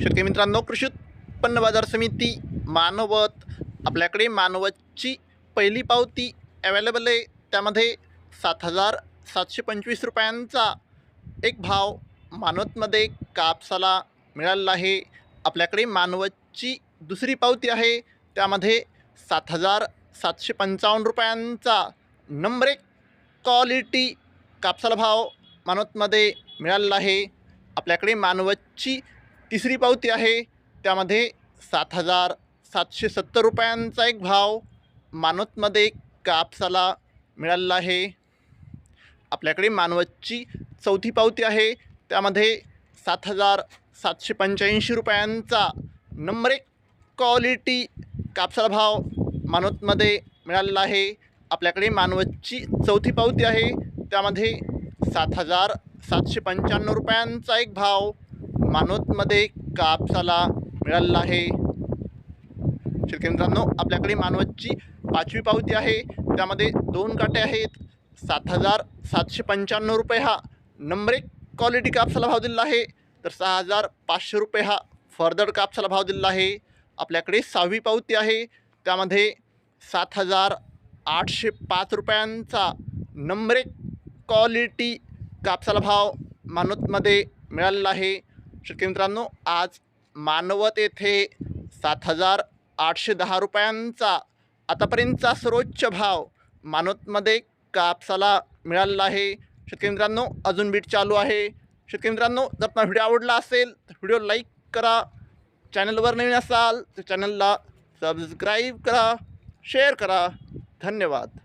शेतकरी मित्रांनो कृषी उत्पन्न बाजार समिती मानवत आपल्याकडे मानवतची पहिली पावती अवेलेबल आहे. त्यामध्ये सात हजार सातशे पंचवीस रुपयांचा एक भाव मानवतमध्ये कापसाला मिळालेला आहे. आपल्याकडे मानवतची दुसरी पावती आहे. त्यामध्ये सात हजार सातशे पंचावन्न रुपयांचा नंबर एक क्वालिटी कापसाला भाव मानवतमध्ये मिळालेला आहे. आपल्याकडे मानवतची तिसरी पावती आहे. त्यामध्ये सात हजार सातशे सत्तर रुपयांचा एक भाव मानवतमध्ये कापसाला मिळालेला आहे. आपल्याकडे मानवतची चौथी पावती आहे. त्यामध्ये सात हजार सातशे पंच्याऐंशी रुपयांचा नंबर एक क्वालिटी कापसाला भाव मानवतमध्ये मिळालेला आहे. आपल्याकडे मानवतची चौथी पावती आहे. त्यामध्ये सात हजार सातशे पंच्याण्णव रुपयांचा एक भाव मानवतमध्ये कापसाला मिळालेला आहे. शेतकरी मित्रांनो आपल्याकडे मानवतची पाचवी पावती आहे. त्यामध्ये दोन काटे आहेत. सात हजार सातशे पंच्याण्णव रुपये हा नंबर एक क्वालिटी कापसाला भाव दिलेला आहे. तर सहा हजार पाचशे रुपये हा फर्दर कापसाला भाव दिलेला आहे. आपल्याकडे सहावी पावती आहे. त्यामध्ये सात हजार आठशे पाच रुपयांचा नंबर एक क्वालिटी कापसाला भाव मानवतमध्ये मिळालेला आहे. शेतकरी मित्रांनो आज मानवत येथे सात हजार आठशे दहा रुपयांचा आतापर्यंतचा सर्वोच्च भाव मानवतमध्ये कापसाला मिळालेला आहे. शेतकरी मित्रांनो अजून बीट चालू आहे. शेतकरी मित्रांनो जर तुम्हाला व्हिडिओ आवडला असेल तर व्हिडिओ लाईक करा. चॅनलवर नवीन असाल तर चॅनलला सबस्क्राईब करा शेअर करा. धन्यवाद.